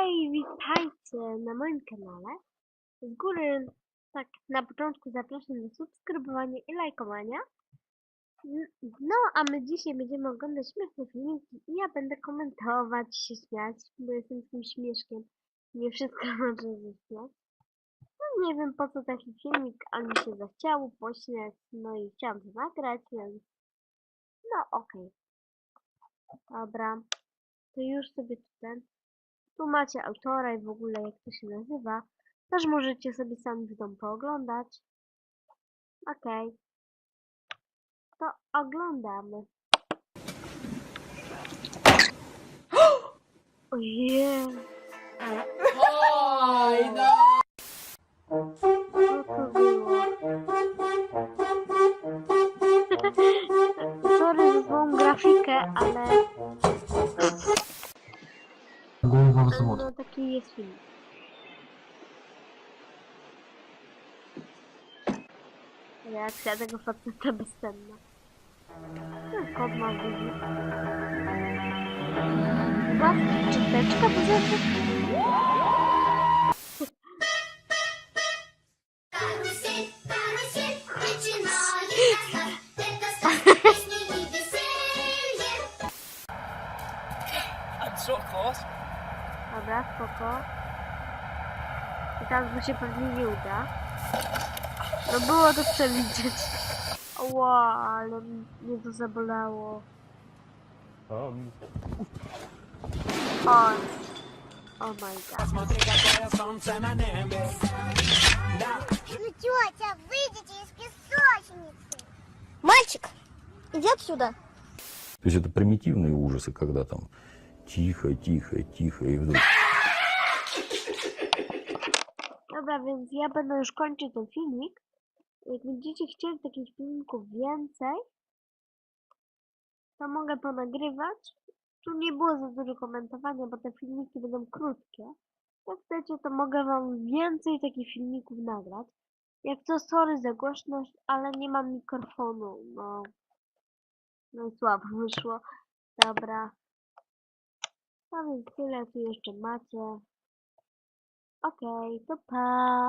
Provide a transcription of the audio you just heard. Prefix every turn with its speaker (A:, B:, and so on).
A: Hej, witajcie na moim kanale. Z góry, tak na początku zapraszam do subskrybowania i lajkowania. No, a my dzisiaj będziemy oglądać śmieszne filmiki i ja będę komentować, się śmiać, bo jestem tym śmieszkiem. Nie wszystko może zaśmiać. No, nie wiem po co taki filmik, ale mi się zachciało pośmiać, no i chciałam to nagrać, więc no okej. Dobra, to już sobie tu ten tu macie autora i w ogóle jak to się nazywa. Też możecie sobie sami w domu pooglądać. Okej. To oglądamy. Ojej.
B: Oj, no!
A: Co to było? Sorry za złą grafikę, ale Gonię wam samochód. No taki jest film. Reakcja tego faceta bezcenna. Kot ma guzik.
C: Była czyteczka, bo
B: zawsze... short course.
A: Dobra, spoko. I teraz by się pewnie nie uda. No było to przewidzieć. Ła, ale mnie to zabolało.
D: Um,
A: O, oh my god.
C: Ну, тетя, выйдите из песочницы.
E: Мальчик, иди отсюда.
D: то есть это примитивные ужасы, когда там Cicho, cicho, cicho i.
A: Dobra, więc ja będę już kończył ten filmik. Jak będziecie chcieli takich filmików więcej, to mogę ponagrywać. Tu nie było za dużo komentowania, bo te filmiki będą krótkie. Jak chcecie, to mogę wam więcej takich filmików nagrać. Jak to, sorry za głośność, ale nie mam mikrofonu, no. No słabo wyszło. Dobra. No więc tyle tu jeszcze macie. Okej, to pa.